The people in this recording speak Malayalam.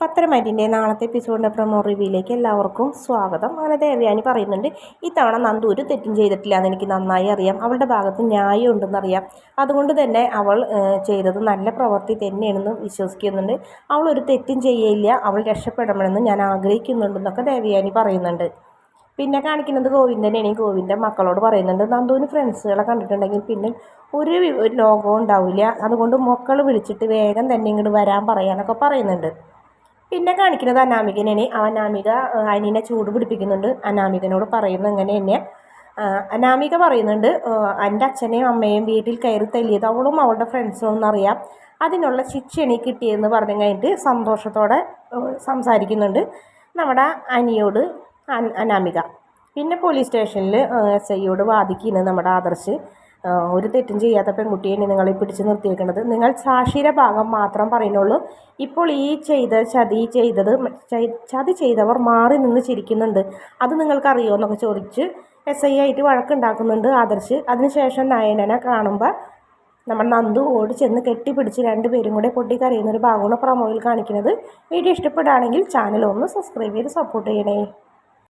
പത്തരമാറ്റിന്റെ നാളത്തെ എപ്പിസോഡിന്റെ പ്രൊമോ റിവ്യൂയിലേക്ക് എല്ലാവർക്കും സ്വാഗതം. അങ്ങനെ ദേവയാനി പറയുന്നുണ്ട് ഇത്തവണ നന്ദു ഒരു തെറ്റും ചെയ്തിട്ടില്ല എന്ന് എനിക്ക് നന്നായി അറിയാം. അവളുടെ ഭാഗത്ത് ന്യായം ഉണ്ടെന്നറിയാം അതുകൊണ്ട് തന്നെ അവൾ ചെയ്തത് നല്ല പ്രവൃത്തി തന്നെയാണെന്ന് വിശ്വസിക്കുന്നുണ്ട്. അവൾ ഒരു തെറ്റും ചെയ്യില്ല അവൾ രക്ഷപ്പെടണമെന്ന് ഞാൻ ആഗ്രഹിക്കുന്നുണ്ടെന്നൊക്കെ ദേവയാനി പറയുന്നുണ്ട്. പിന്നെ കാണിക്കുന്നത് ഗോവിന്ദനെയാണ് ഗോവിന്ദൻ മക്കളോട് പറയുന്നുണ്ട് നന്ദുവിന് ഫ്രണ്ട്സുകളെ കണ്ടിട്ടുണ്ടെങ്കിൽ പിന്നെ ഒരു ലോകവും ഉണ്ടാവില്ല. അതുകൊണ്ട് മക്കൾ വിളിച്ചിട്ട് വേഗം തന്നെ ഇങ്ങോട്ട് വരാൻ പറയാനൊക്കെ പറയുന്നുണ്ട്. പിന്നെ കാണിക്കുന്നത് അനാമികനാണ് അനാമിക അനിയനെ ചൂട് പിടിപ്പിക്കുന്നുണ്ട്. അനാമികനോട് പറയുന്നത് എങ്ങനെ തന്നെ. അനാമിക പറയുന്നുണ്ട് എന്റെ അച്ഛനെയും അമ്മയും വീട്ടിൽ കയറി തല്ലിയത് അവളും അവളുടെ ഫ്രണ്ട്സും എന്നറിയാം അതിനുള്ള ശിക്ഷ കിട്ടിയെന്ന് പറഞ്ഞു കഴിഞ്ഞിട്ട് സന്തോഷത്തോടെ സംസാരിക്കുന്നുണ്ട് നമ്മുടെ അനിയോട് അനാമിക. പിന്നെ പോലീസ് സ്റ്റേഷനിൽ എസ് ഐയോട് വാദിക്കുന്നത് നമ്മുടെ ആദർശ്. ഒരു തെറ്റും ചെയ്യാത്ത പെൺകുട്ടിയാണ് നിങ്ങളെ പിടിച്ചു നിർത്തിയിരിക്കുന്നത് നിങ്ങൾ സാക്ഷിയുടെ ഭാഗം മാത്രം പറയുന്നുള്ളൂ. ഇപ്പോൾ ഈ ചെയ്ത ചതി ചെയ്തത് ചതി ചെയ്തവർ മാറി നിന്ന് ചിരിക്കുന്നുണ്ട്. അത് നിങ്ങൾക്കറിയോ എന്നൊക്കെ ചോദിച്ച് എസ് ഐ ആയിട്ട് വഴക്കുണ്ടാക്കുന്നുണ്ട് ആദർശ്. അതിനുശേഷം നയനനെ കാണുമ്പോൾ നമ്മൾ നന്ദു ഓടി ചെന്ന് കെട്ടിപ്പിടിച്ച് രണ്ടുപേരും കൂടെ പൊട്ടിക്കറിയുന്ന ഒരു ഭാഗമാണ് പ്രൊമോയിൽ കാണിക്കുന്നത്. വീഡിയോ ഇഷ്ടപ്പെടുകയാണെങ്കിൽ ചാനൽ ഒന്ന് സബ്സ്ക്രൈബ് ചെയ്ത് സപ്പോർട്ട് ചെയ്യണേ.